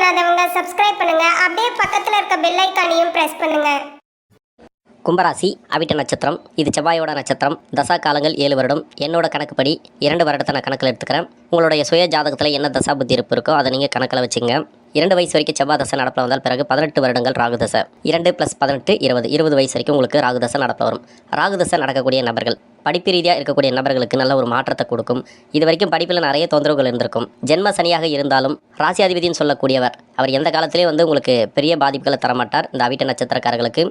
பண்ணாதவங்க சப்ஸ்கிரைப் பண்ணுங்க. அப்படியே பக்கத்தில் இருக்க பெல் ஐக்கானையும் பிரஸ் பண்ணுங்க. கும்பராசி அவிட்ட நட்சத்திரம். இது செவ்வாயோட நட்சத்திரம். தசா காலங்கள் ஏழு வருடம். என்னோட கணக்குப்படி இரண்டு வருடத்தை நான் கணக்கில் எடுத்துக்கிறேன். உங்களுடைய சுய ஜாதகத்தில் என்ன தசா புத்தி இருப்பு இருக்கோ அதை நீங்கள் கணக்கில் வச்சுங்க. இரண்டு வயசு வரைக்கும் செவ்வாய் தசை நடப்பில் வந்தால் பிறகு பதினெட்டு வருடங்கள் ராகுதசை. இரண்டு ப்ளஸ் பதினெட்டு இருபது இருபது வயசு வரைக்கும் உங்களுக்கு ராகுதசை நடப்பில் வரும். ராகுதசை நடக்கக்கூடிய நபர்கள் படிப்பு ரீதியாக இருக்கக்கூடிய நபர்களுக்கு நல்ல ஒரு மாற்றத்தை கொடுக்கும். இது வரைக்கும் படிப்பில் நிறைய தொந்தரவுகள் இருந்திருக்கும். ஜென்ம சனியாக இருந்தாலும் ராசியாதிபதினு சொல்லக்கூடியவர் அவர் எந்த காலத்திலேயும் வந்து உங்களுக்கு பெரிய பாதிப்புகளை தரமாட்டார். இந்த அவிட்ட நட்சத்திரக்காரர்களுக்கு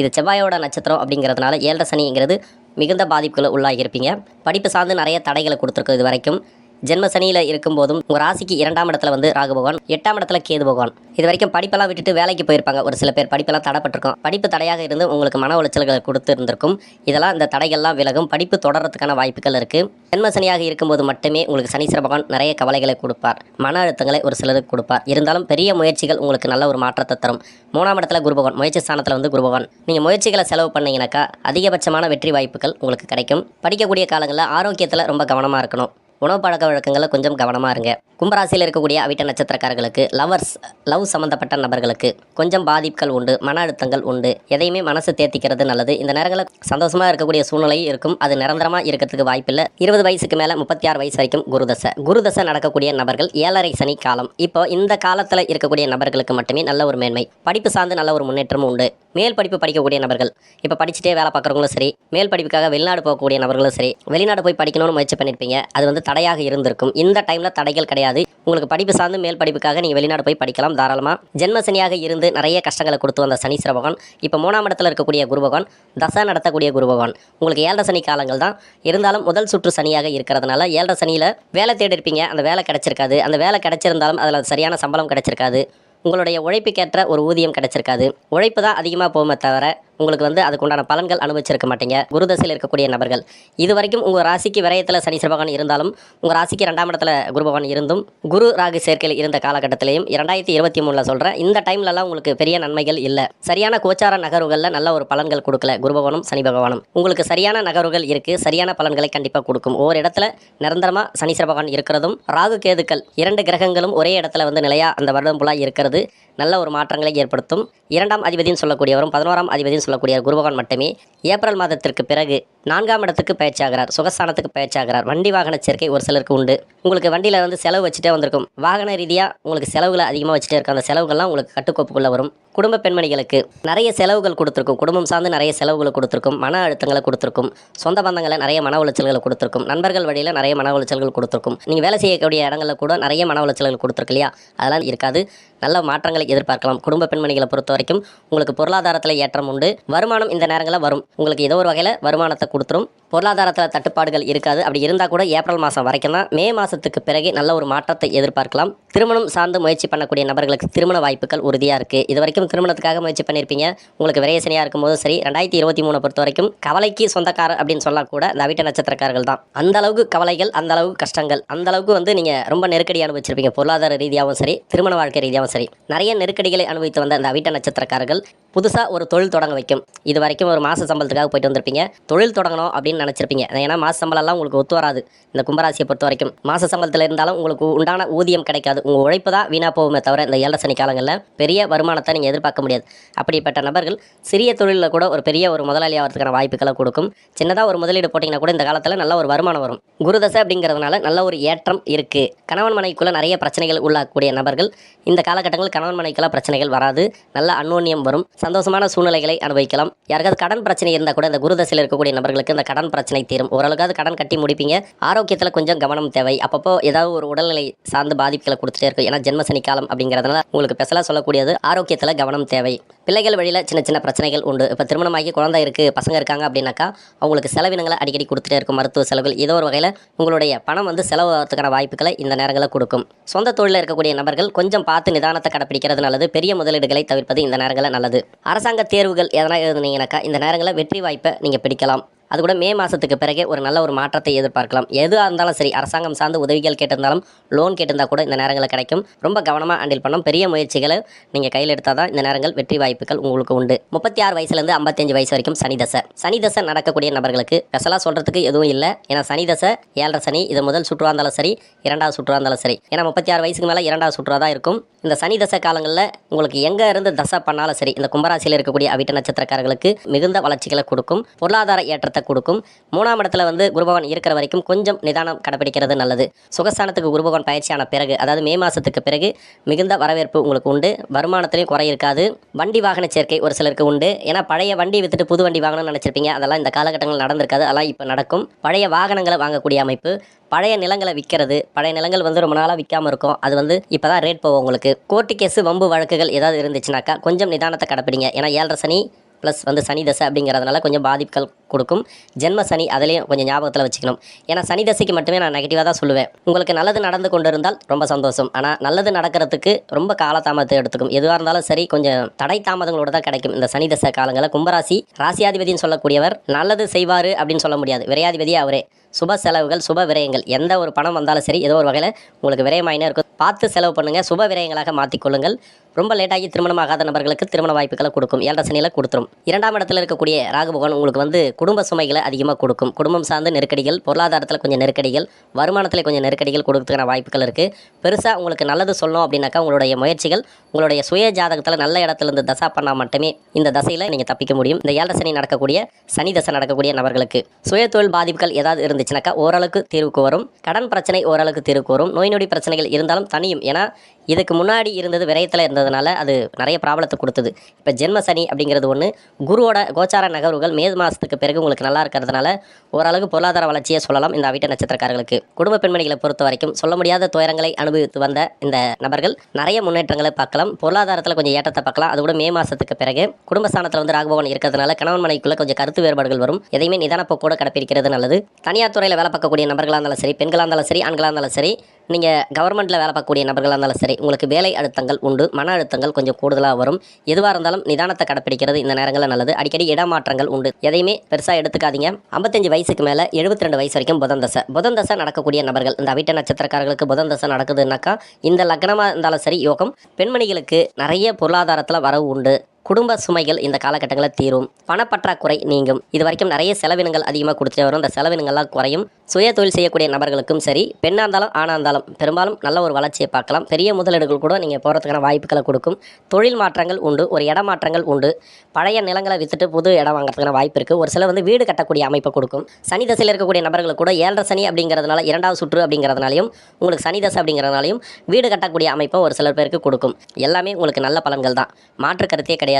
இது செவ்வாயோட நட்சத்திரம் அப்படிங்கிறதுனால ஏழரை சனிங்கிறது மிகுந்த பாதிப்புகளை உள்ளாகியிருப்பீங்க. படிப்பு சார்ந்து நிறைய தடைகளை கொடுத்துருக்கு இது வரைக்கும். ஜென்ம சனியில் இருக்கும்போதும் உங்கள் ராசிக்கு இரண்டாம் இடத்துல வந்து ராகு பகவான் எட்டாம் இடத்துல கேது பகவான். இது வரைக்கும் படிப்பெல்லாம் விட்டுட்டு வேலைக்கு போயிருப்பாங்க. ஒரு சில பேர் படிப்பெல்லாம் தடைப்பட்டிருக்கும். படிப்பு தடையாக இருந்து உங்களுக்கு மன உளைச்சல்களை கொடுத்து இருந்திருக்கும் இதெல்லாம் இந்த தடைகள்லாம் விலகும். படிப்பு தொடர்றதுக்கான வாய்ப்புகள் இருக்குது ஜென்ம சனியாக இருக்கும்போது மட்டுமே உங்களுக்கு சனீஸ்வர பகவான் நிறைய கவலைகளை கொடுப்பார். மன அழுத்தங்களை ஒரு சிலருக்கு கொடுப்பார். இருந்தாலும் பெரிய முயற்சிகள் உங்களுக்கு நல்ல ஒரு மாற்றத்தை தரும். மூணாம் இடத்துல குரு பகவான் முயற்சி ஸ்தானத்தில் வந்து குரு பகவான். நீங்கள் முயற்சிகளை செலவு பண்ணீங்கன்னாக்கா அதிகபட்சமான வெற்றி வாய்ப்புகள் உங்களுக்கு கிடைக்கும். படிக்கக்கூடிய காலங்களில் ஆரோக்கியத்தில் ரொம்ப கவனமாக இருக்கணும். உணவு பழக்க வழக்கங்களில் கொஞ்சம் கவனமாக இருங்க. கும்பராசியில் இருக்கக்கூடிய அவிட்ட நட்சத்திரக்காரர்களுக்கு லவர்ஸ் லவ் சம்மந்தப்பட்ட நபர்களுக்கு கொஞ்சம் பாதிப்புகள் உண்டு மன அழுத்தங்கள் உண்டு. எதையுமே மனசு தேத்திக்கிறது நல்லது. இந்த நேரங்களில் சந்தோஷமாக இருக்கக்கூடிய சூழ்நிலை இருக்கும். அது நிரந்தரமாக இருக்கிறதுக்கு வாய்ப்பில்லை இருபது வயசுக்கு மேலே முப்பத்தி ஆறு வயசு வரைக்கும் குருதசை. குருதசை நடக்கக்கூடிய நபர்கள் ஏழரை சனி காலம். இப்போ இந்த காலத்தில் இருக்கக்கூடிய நபர்களுக்கு மட்டுமே நல்ல ஒரு மேன்மை. படிப்பு சார்ந்து நல்ல ஒரு முன்னேற்றமும் உண்டு. மேல் படிப்பு படிக்கக்கூடிய நபர்கள். இப்போ படிச்சுட்டே வேலை பார்க்குறவங்களும் சரி மேல் படிப்புக்காக வெளிநாடு போகக்கூடிய நபர்களும் சரி வெளிநாடு போய் படிக்கணும்னு முயற்சி பண்ணியிருப்பீங்க அது வந்து தடையாக இருந்திருக்கும். இந்த டைமில் தடைகள் கிடையாது. உங்களுக்கு படிப்பு சார்ந்து மேல் படிப்புக்காக நீங்கள் வெளிநாடு போய் படிக்கலாம் தாராளமாக ஜென்ம சனியாக இருந்து நிறைய கஷ்டங்களை கொடுத்து வந்த சனீஸ்வர பகவான் இப்போ மூணாம் இடத்துல இருக்கக்கூடிய குரு பகவான் தசை நடத்தக்கூடிய குரு பகவான். உங்களுக்கு ஏழரை சனி காலங்கள் தான். இருந்தாலும் முதல் சுற்று சனியாக இருக்கிறதுனால ஏழரை சனியில் வேலை தேடி இருப்பீங்க. அந்த வேலை கிடைச்சிருக்காது. அந்த வேலை கிடைச்சிருந்தாலும் அதில் சரியான சம்பளம் கிடைச்சிருக்காது. உங்களுடைய உழைப்புக்கேற்ற ஒரு ஊதியம் கிடைச்சிருக்காது. உழைப்பு தான் அதிகமாக போகுமே தவிர உங்களுக்கு வந்து அதுக்குண்டான பலன்கள் அனுபவிச்சிருக்க மாட்டீங்க. குருதசையில் இருக்கக்கூடிய நபர்கள். இது வரைக்கும் உங்கள் ராசிக்கு விரயத்தில் சனி பகவான் இருந்தாலும் உங்கள் ராசிக்கு ரெண்டாம் இடத்துல குரு பகவான் இருந்தும் குரு ராகு சேர்க்கையில் இருந்த காலகட்டத்திலையும் இரண்டாயிரத்தி இருபத்தி மூணில் சொல்கிறேன் இந்த டைம்லலாம் உங்களுக்கு பெரிய நன்மைகள் இல்லை. சரியான கோச்சார நகர்வுகளில் நல்ல ஒரு பலன்கள் கொடுக்கல குரு பகவானும் சனி பகவானும். உங்களுக்கு சரியான நகர்வுகள் இருக்குது சரியான பலன்களை கண்டிப்பாக கொடுக்கும். ஒவ்வொரு இடத்துல நிரந்தரமாக சனி பகவான் இருக்கிறதும் ராகு கேதுக்கள் இரண்டு கிரகங்களும் ஒரே இடத்துல வந்து நிலையாக அந்த வருடம் ஃபுல்லாக இருக்கிறது. நல்ல ஒரு மாற்றங்களை ஏற்படுத்தும். இரண்டாம் அதிபதினு சொல்லக்கூடியவரும் பதினோராம் அதிபதினு சொல்லக்கூடிய குரு பகவான் மட்டுமே ஏப்ரல் மாதத்திற்கு பிறகு நான்காம் இடத்துக்கு பயிற்சியாகிறார். சுகஸ்தானத்துக்கு பயிற்சியாகிறார். வண்டி வாகன சேர்க்கை ஒரு சிலருக்கு உண்டு. உங்களுக்கு வண்டியில் வந்து செலவு வச்சுட்டே வந்திருக்கும். வாகன ரீதியாக உங்களுக்கு செலவுகளை அதிகமாக வச்சுட்டே இருக்கும் அந்த செலவுகள்லாம் உங்களுக்கு கட்டுக்கோப்புக்குள்ளே வரும். குடும்ப பெண்மணிகளுக்கு நிறைய செலவுகள் கொடுத்துருக்கும். குடும்பம் சார்ந்து நிறைய செலவுகளை கொடுத்துருக்கும். மன அழுத்தங்களை கொடுத்துருக்கும். சொந்த பந்தங்களை நிறைய மன உளைச்சல்களை கொடுத்துருக்கும். நண்பர்கள் வழியில் நிறைய மன உளைச்சல்கள் கொடுத்துருக்கும். நீங்கள் வேலை செய்யக்கூடிய இடங்களில் கூட நிறைய மன உளைச்சல்கள் கொடுத்துருக்கு இல்லையா? அதெல்லாம் இருக்காது. நல்ல மாற்றங்களை எதிர்பார்க்கலாம். குடும்ப பெண்மணிகளை பொறுத்த வரைக்கும் உங்களுக்கு பொருளாதாரத்தில் ஏற்றம் உண்டு. வருமானம் இந்த நேரங்களில் வரும். உங்களுக்கு ஏதோ ஒரு வகையில் வருமானத்தை கொடுத்துரும். பொருளாதாரத்தில் தட்டுப்பாடுகள் இருக்காது. அப்படி இருந்தால் கூட ஏப்ரல் மாதம் வரைக்கும் தான் மே மாதத்துக்கு பிறகு நல்ல ஒரு மாற்றத்தை எதிர்பார்க்கலாம். திருமணம் சார்ந்து முயற்சி பண்ணக்கூடிய நபர்களுக்கு திருமண வாய்ப்புகள் உறுதியாக இருக்குது இது வரைக்கும் திருமணத்துக்காக முயற்சி பண்ணியிருப்பீங்க. உங்களுக்கு விரையசனியாக இருக்கும்போது சரி ரெண்டாயிரத்தி இருபத்தி மூணு பொறுத்த வரைக்கும் கவலைக்கு சொந்தக்காரர் அப்படின்னு சொல்லக்கூட இந்த அவிட்ட நட்சத்திரக்காரர்கள் தான். அந்த அளவுக்கு கவலைகள் அந்த அளவுக்கு கஷ்டங்கள் அந்த அளவுக்கு வந்து நீங்கள் ரொம்ப நெருக்கடி அனுபவிச்சிருப்பீங்க. பொருளாதார ரீதியாகவும் சரி திருமண வாழ்க்கை ரீதியாகவும் சரி. நிறைய நெருக்கடிகளை அனுபவித்து வந்த அந்த அவிட்ட நட்சத்திரக்காரர்கள் புதுசாக ஒரு தொழில் தொடங்க வைக்கும். இது வரைக்கும் ஒரு மாத சம்பளத்துக்காக போயிட்டு வந்திருப்பீங்க. தொழில் தொடங்கணும் அப்படின்னு நினச்சிருப்பீங்க. ஏன்னா மாத சம்பளம்லாம் உங்களுக்கு ஒத்து வராது. இந்த கும்பராசியை பொறுத்த வரைக்கும். மாத சம்பளத்தில் இருந்தாலும் உங்களுக்கு உண்டான ஊதியம் கிடைக்காது. உங்கள் உழைப்பு தான் வீணாக போகுமே தவிர இந்த ஏழரை சனி காலங்களில் பெரிய வருமானத்தை நீங்கள் எதிர்பார்க்க முடியாது. அப்படிப்பட்ட நபர்கள் சிறிய தொழிலில் கூட ஒரு பெரிய ஒரு முதலாளி ஆகிறதுக்கான வாய்ப்புகளை கொடுக்கும். சின்னதாக ஒரு முதலீடு போட்டிங்கன்னா கூட இந்த காலத்தில் நல்ல ஒரு வருமானம் வரும். குருதசை அப்படிங்கிறதுனால நல்ல ஒரு ஏற்றம் இருக்குது கணவன் மனைக்குள்ளே நிறைய பிரச்சனைகள் உள்ளாகக்கூடிய நபர்கள் இந்த காலகட்டங்களில் கணவன் மனைக்கெல்லாம் பிரச்சனைகள் வராது. நல்ல அன்னோன்யம் வரும். சந்தோஷமான சூழ்நிலைகளை அனுபவிக்கலாம். யாருக்காவது கடன் பிரச்சனை இருந்தால் கூட இந்த குருதசையில் இருக்கக்கூடிய நபர்களுக்கு இந்த கடன் பிரச்சனை தீரும். ஓரளவுக்காவது கடன் கட்டி முடிப்பீங்க. ஆரோக்கியத்தில் கொஞ்சம் கவனம் தேவை. அப்பப்போ ஏதாவது ஒரு உடல்நிலை சார்ந்து பாதிப்புகளை கொடுத்துட்டே இருக்கும். ஏன்னா ஜென்ம சனிக்காலம் அப்படிங்கிறதுனால உங்களுக்கு ஸ்பெஷலாக சொல்லக்கூடியது ஆரோக்கியத்தில் கவனம் தேவை. பிள்ளைகள் வழியில் சின்ன சின்ன பிரச்சனைகள் உண்டு. இப்போ திருமணமாகி குழந்தை இருக்குது பசங்க இருக்காங்க அப்படின்னாக்கா அவங்களுக்கு செலவினங்களை அடிக்கடி கொடுத்துட்டே இருக்கும். மருத்துவ செலவுகள் ஏதோ ஒரு வகையில் உங்களுடைய பணம் வந்து செலவாகிறதுக்கான வாய்ப்புகளை இந்த நேரங்களில் கொடுக்கும். சொந்த தொழிலில் இருக்கக்கூடிய நபர்கள் கொஞ்சம் பார்த்து நிதானத்தை கடைப்பிடிக்கிறது நல்லது. பெரிய முதலீடுகளை தவிர்ப்பது இந்த நேரங்களில் நல்லது. அரசாங்க தேர்வுகள் எதனா எழுதுனீங்கன்னாக்கா இந்த நேரங்களில் வெற்றி வாய்ப்பை நீங்கள் பிடிக்கலாம். அது கூட மே மாதத்துக்கு பிறகே ஒரு நல்ல ஒரு மாற்றத்தை எதிர்பார்க்கலாம். எதுவாக இருந்தாலும் சரி அரசாங்கம் சார்ந்து உதவிகள் கேட்டிருந்தாலும் லோன் கேட்டிருந்தா கூட இந்த நேரங்களில் கிடைக்கும். ரொம்ப கவனமாக ஹேண்டில் பண்ணும் பெரிய முயற்சிகளை நீங்கள் கையில் எடுத்தால் தான் இந்த நேரங்கள் வெற்றி வாய்ப்புகள் உங்களுக்கு உண்டு. முப்பத்தி ஆறு வயசுலேருந்து ஐம்பத்தஞ்சு வயசு வரைக்கும் சனி தசை. சனி தசை நடக்கக்கூடிய நபர்களுக்கு ஸ்பெஷலாக சொல்கிறதுக்கு எதுவும் இல்லை. ஏன்னா சனி தசை ஏழரை சனி இது முதல் சுற்றுவாக இருந்தாலும் சரி இரண்டாவது சுற்றுவாக இருந்தாலும் சரி. ஏன்னா முப்பத்தி ஆறு வயசுக்கு மேலே இரண்டாவது சுற்றுலா தான் இருக்கும். இந்த சனி தசை காலங்களில் உங்களுக்கு எங்கே இருந்து தசை பண்ணாலும் சரி இந்த கும்பராசியில் இருக்கக்கூடிய அவிட்ட நட்சத்திரக்காரர்களுக்கு மிகுந்த வளர்ச்சிகளை கொடுக்கும். பொருளாதார ஏற்றத்தை கொடுக்கும். மூணாம் இடத்துல வந்து குருபவன் இருக்கிற வரைக்கும் கொஞ்சம் நிதானம் கடைபிடிக்கிறது நல்லது. சுகஸ்தானத்துக்கு குருபவன் பயிற்சியான பிறகு அதாவது மே மாதத்துக்கு பிறகு மிகுந்த வரவேற்பு உங்களுக்கு உண்டு. வருமானத்திலையும் குறை இருக்காது. வண்டி வாகன சேர்க்கை ஒரு சிலருக்கு உண்டு. ஏன்னா பழைய வண்டி வித்துட்டு புது வண்டி வாங்கணும்னு நினச்சிருப்பீங்க. அதெல்லாம் இந்த காலகட்டங்கள் நடந்திருக்காது. அதெல்லாம் இப்போ நடக்கும். பழைய வாகனங்களை வாங்கக்கூடிய அமைப்பு பழைய நிலங்களை விற்கிறது பழைய நிலங்கள் வந்து ரொம்ப நாளாக விற்காம இருக்கும். அது வந்து இப்போ தான் ரேட் போகும் உங்களுக்கு. கோர்ட்டு கேஸு வம்பு வழக்குகள் ஏதாவது இருந்துச்சுனாக்கா கொஞ்சம் நிதானத்தை கடைப்பிடிங்க ஏன்னா ஏழரை சனி ப்ளஸ் வந்து சனி தசை அப்படிங்கிறதுனால கொஞ்சம் பாதிப்புகள் கொடுக்கும். ஜென்ம சனி அதுலேயும் கொஞ்சம் ஞாபகத்தில் வச்சுக்கணும். ஏன்னா சனி தசைக்கு மட்டுமே நான் நெகட்டிவாக தான் சொல்லுவேன். உங்களுக்கு நல்லது நடந்து கொண்டு இருந்தால் ரொம்ப சந்தோஷம். ஆனால் நல்லது நடக்கிறதுக்கு ரொம்ப காலதாமதத்தை எடுத்துக்கும். எதுவாக இருந்தாலும் சரி கொஞ்சம் தடை தாமதங்களோட தான் கிடைக்கும். இந்த சனி தசை காலங்களில் கும்பராசி ராசியாதிபதினு சொல்லக்கூடியவர் நல்லது செய்வார் அப்படின்னு சொல்ல முடியாது. விரையாதிபதியே அவரே. சுப செலவுகள் சுப விரயங்கள். எந்த ஒரு பணம் வந்தாலும் சரி ஏதோ ஒரு வகையில் உங்களுக்கு விரயமாயினே இருக்கும். பார்த்து செலவு பண்ணுங்கள் சுப விரயங்களாக மாற்றிக்கொள்ளுங்கள் ரொம்ப லேட்டாகி திருமணம் ஆகாத நபர்களுக்கு திருமண வாய்ப்புகளை கொடுக்கும். ஏழரை சனியில் கொடுத்துரும். இரண்டாம் இடத்துல இருக்கக்கூடிய ராகுபகவான் உங்களுக்கு வந்து குடும்ப சுமைகளை அதிகமாக கொடுக்கும். குடும்பம் சார்ந்த நெருக்கடிகள் பொருளாதாரத்தில் கொஞ்சம் நெருக்கடிகள் வருமானத்தில் கொஞ்சம் நெருக்கடிகள் கொடுக்கறதுக்கான வாய்ப்புகள் இருக்குது பெருசாக உங்களுக்கு நல்லது சொல்லணும் அப்படின்னாக்கா உங்களுடைய முயற்சிகள் உங்களுடைய சுய ஜாதகத்தில் நல்ல இடத்துல இருந்து தசா பண்ணால் மட்டுமே இந்த தசையில் நீங்கள் தப்பிக்க முடியும். இந்த ஏழரை சனி நடக்கக்கூடிய சனி தசை நடக்கக்கூடிய நபர்களுக்கு சுய தொழில் பாதிப்புகள் ஏதாவது இருந்துச்சுனாக்கா ஓரளவுக்கு தீர்வுக்கு வரும். கடன் பிரச்சனை ஓரளவுக்கு தீர்வுக்கு வரும். நோய் நொடி பிரச்சனைகள் இருந்தாலும் தனியும். ஏன்னா இதுக்கு முன்னாடி இருந்தது விரயத்தில் இருந்ததுனால அது நிறைய ப்ராப்ளத்தை கொடுத்தது. இப்போ ஜென்ம சனி அப்படிங்கிறது ஒன்று குருவோட கோச்சார நகர்வுகள் மே மாதத்துக்கு பிறகு உங்களுக்கு நல்லா இருக்கிறதுனால ஓரளவுக்கு பொருளாதார வளர்ச்சியை சொல்லலாம் இந்த அவிட்ட நட்சத்திரக்காரர்களுக்கு. குடும்ப பெண்மணிகளை பொறுத்த வரைக்கும் சொல்ல முடியாத துயரங்களை அனுபவித்து வந்த இந்த நபர்கள் நிறைய முன்னேற்றங்களை பார்க்கலாம். பொருளாதாரத்தில் கொஞ்சம் ஏற்றத்தை பார்க்கலாம். அது கூட மே மாதத்துக்கு பிறகு குடும்பஸ்தானத்தில் வந்து ராகபவன் இருக்கிறதுனால கணவன் மனைக்குள்ள கொஞ்சம் கருத்து வேறுபாடுகள் வரும். எதையுமே நிதான கூட கடைப்பிடிக்கிறது நல்லது. தனியார் துறையில் வேலை பார்க்கக்கூடிய நபர்களாக இருந்தாலும் சரி பெண்களாக இருந்தாலும் சரி ஆண்களாக இருந்தாலும் சரி நீங்கள் கவர்மெண்ட்டில் வேலை பார்க்கக்கூடிய நபர்களாக இருந்தாலும் சரி உங்களுக்கு வேலை அழுத்தங்கள் உண்டு மன அழுத்தங்கள் கொஞ்சம் கூடுதலாக வரும். எதுவாக இருந்தாலும் நிதானத்தை கடைப்பிடிக்கிறது இந்த நேரங்களில் நல்லது. அடிக்கடி இடமாற்றங்கள் உண்டு. எதையுமே பெருசாக எடுத்துக்காதீங்க. ஐம்பத்தஞ்சு வயசுக்கு மேலே எழுபத்தி ரெண்டு வயசு வரைக்கும் புதன் தசை. புதன் தசை நடக்கக்கூடிய நபர்கள் இந்த அவிட்ட நட்சத்திரக்காரர்களுக்கு புதன் தசை நடக்குதுன்னாக்கா இந்த லக்னமாக இருந்தாலும் சரி யோகம். பெண்மணிகளுக்கு நிறைய பொருளாதாரத்தில் வரவு உண்டு. குடும்ப சுமைகள் இந்த காலகட்டங்களில் தீரும். பணப்பற்றாக்குறை நீங்கும். இது வரைக்கும் நிறைய செலவினங்கள் அதிகமாக கொடுத்துட்டு வரும். அந்த செலவினங்கள்லாம் குறையும். சுய தொழில் செய்யக்கூடிய நபர்களுக்கும் சரி பெண்ணாக இருந்தாலும் ஆணாக இருந்தாலும் பெரும்பாலும் நல்ல ஒரு வளர்ச்சியை பார்க்கலாம். பெரிய முதலீடுகள் கூட நீங்கள் போகிறதுக்கான வாய்ப்புகளை கொடுக்கும். தொழில் மாற்றங்கள் உண்டு ஒரு இடமாற்றங்கள் உண்டு. பழைய நிலங்களை விற்றுட்டு புது இடம் வாங்குறதுக்கான வாய்ப்பு இருக்குது ஒரு சில வந்து வீடு கட்டக்கூடிய அமைப்பை கொடுக்கும். சனி தசையில் இருக்கக்கூடிய நபர்களுக்கு கூட ஏழரை சனி அப்படிங்கிறதுனால இரண்டாவது சுற்று அப்படிங்கிறதுனாலையும் உங்களுக்கு சனி தசை அப்படிங்கிறதுனாலையும் வீடு கட்டக்கூடிய அமைப்பை ஒரு சிலர் பேருக்கு கொடுக்கும். எல்லாமே உங்களுக்கு நல்ல பலன்கள் தான். மாற்று கருத்தே கிடையாது.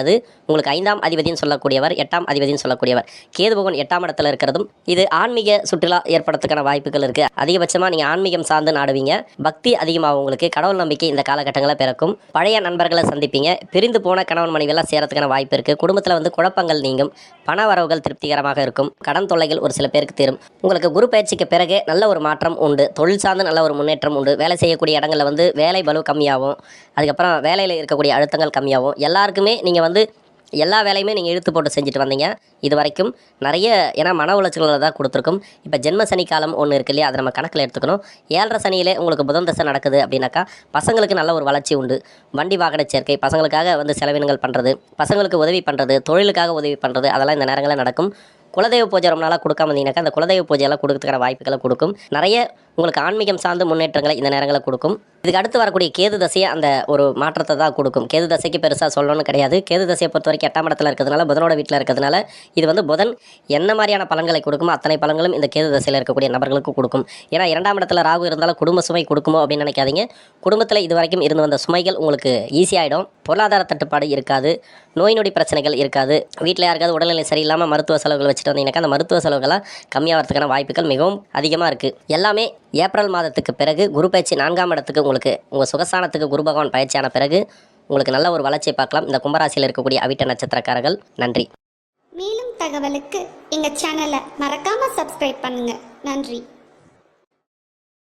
உங்களுக்கு ஐந்தாம் அதிபதினு சொல்லக்கூடியவர் எட்டாம் அதிபதினு சொல்லக்கூடியவர். கேது பகவான் எட்டாம் இடத்துல இருக்கிறதும் இது ஆன்மீக சுற்றுலா ஏற்படுறதுக்கான வாய்ப்புகள் இருக்குது அதிகபட்சமாக நீங்கள் ஆன்மீகம் சார்ந்து நாடுவீங்க. பக்தி அதிகமாக உங்களுக்கு. கடவுள் நம்பிக்கை இந்த காலகட்டங்களில் பிறக்கும். பழைய நண்பர்களை சந்திப்பீங்க. பிரிந்து போன கணவன் மனைவியெல்லாம் சேரத்துக்கான வாய்ப்பு இருக்குது குடும்பத்தில் வந்து குழப்பங்கள் நீங்கும். பண வரவுகள் திருப்திகரமாக இருக்கும். கடன் தொல்லைகள் ஒரு சில பேருக்கு தீரும். உங்களுக்கு குரு பயிற்சிக்கு பிறகு நல்ல ஒரு மாற்றம் உண்டு. தொழில் சார்ந்து நல்ல ஒரு முன்னேற்றம் உண்டு. வேலை செய்யக்கூடிய இடங்களில் வந்து வேலை பலு கம்மியாகும். அதுக்கப்புறம் வேலையில் இருக்கக்கூடிய அழுத்தங்கள் கம்மியாகும். எல்லாருக்குமே நீங்கள் வந்து எல்லா வேலையுமே நீங்கள் இழுத்து போட்டு செஞ்சுட்டு வந்தீங்க. இது வரைக்கும் நிறைய ஏன்னா மன உளைச்சல்களை தான் கொடுத்துருக்கும். இப்போ ஜென்ம சனி காலம் ஒன்று இருக்கு இல்லையா? அதை நம்ம கணக்கில் எடுத்துக்கணும். ஏழரை சனியிலே உங்களுக்கு புதன் தசை நடக்குது அப்படின்னாக்கா பசங்களுக்கு நல்ல ஒரு வளர்ச்சி உண்டு. வண்டி வாகன சேர்க்கை பசங்களுக்காக வந்து செலவினங்கள் பண்ணுறது பசங்களுக்கு உதவி பண்ணுறது தொழிலுக்காக உதவி பண்ணுறது அதெல்லாம் இந்த நேரங்களில் நடக்கும். குலதெய்வ பூஜை ரொம்ப நாளாக கொடுக்காம இருந்தீங்கன்னாக்கா அந்த குலதெய்வ பூஜையெல்லாம் கொடுக்கறதுக்கான வாய்ப்புகளை கொடுக்கும். நிறைய உங்களுக்கு ஆன்மீகம் சார்ந்த முன்னேற்றங்களை இந்த நேரங்களில் கொடுக்கும். இதுக்கு அடுத்து வரக்கூடிய கேது தசையை அந்த ஒரு மாற்றத்தை தான் கொடுக்கும். கேது தசைக்கு பெருசாக சொல்லணும்னு கிடையாது. கேது தசையை பொறுத்த வரைக்கும் எட்டாம் இடத்துல இருக்கிறதுனால புதனோட வீட்டில் இருக்கிறதுனால இது வந்து புதன் என்ன மாதிரியான பலன்களை கொடுக்குமோ அத்தனை பலன்களும் இந்த கேது தசையில் இருக்கக்கூடிய நபர்களுக்கு கொடுக்கும். ஏன்னா இரண்டாம் இடத்துல ராகு இருந்தாலும் குடும்ப சுமை கொடுக்குமோ அப்படின்னு நினைக்காதீங்க. குடும்பத்தில் இது வரைக்கும் இருந்து வந்த சுமைகள் உங்களுக்கு ஈஸியாகிடும் பொருளாதார தட்டுப்பாடு இருக்காது. நோய் நொடி பிரச்சனைகள் இருக்காது. வீட்டில் யாருக்காவது உடல்நிலை சரியில்லாமல் மருத்துவ செலவுகள் வச்சுட்டு வந்தீங்கன்னாக்கா அந்த மருத்துவ செலவுகள்லாம் கம்மியாகிறதுக்கான வாய்ப்புகள் மிகவும் அதிகமாக இருக்குது எல்லாமே ஏப்ரல் மாதத்துக்கு பிறகு குரு பயிற்சி நான்காம் இடத்துக்கு உங்களுக்கு உங்கள் சுகஸ்தானத்துக்கு குரு பகவான் பயிற்சியான பிறகு உங்களுக்கு நல்ல ஒரு வளர்ச்சியை பார்க்கலாம். இந்த கும்பராசியில் இருக்கக்கூடிய அவிட்ட நட்சத்திரக்காரர்கள் நன்றி. மேலும் தகவலுக்கு எங்கள் சேனலை மறக்காமல் சப்ஸ்கிரைப் பண்ணுங்கள் நன்றி.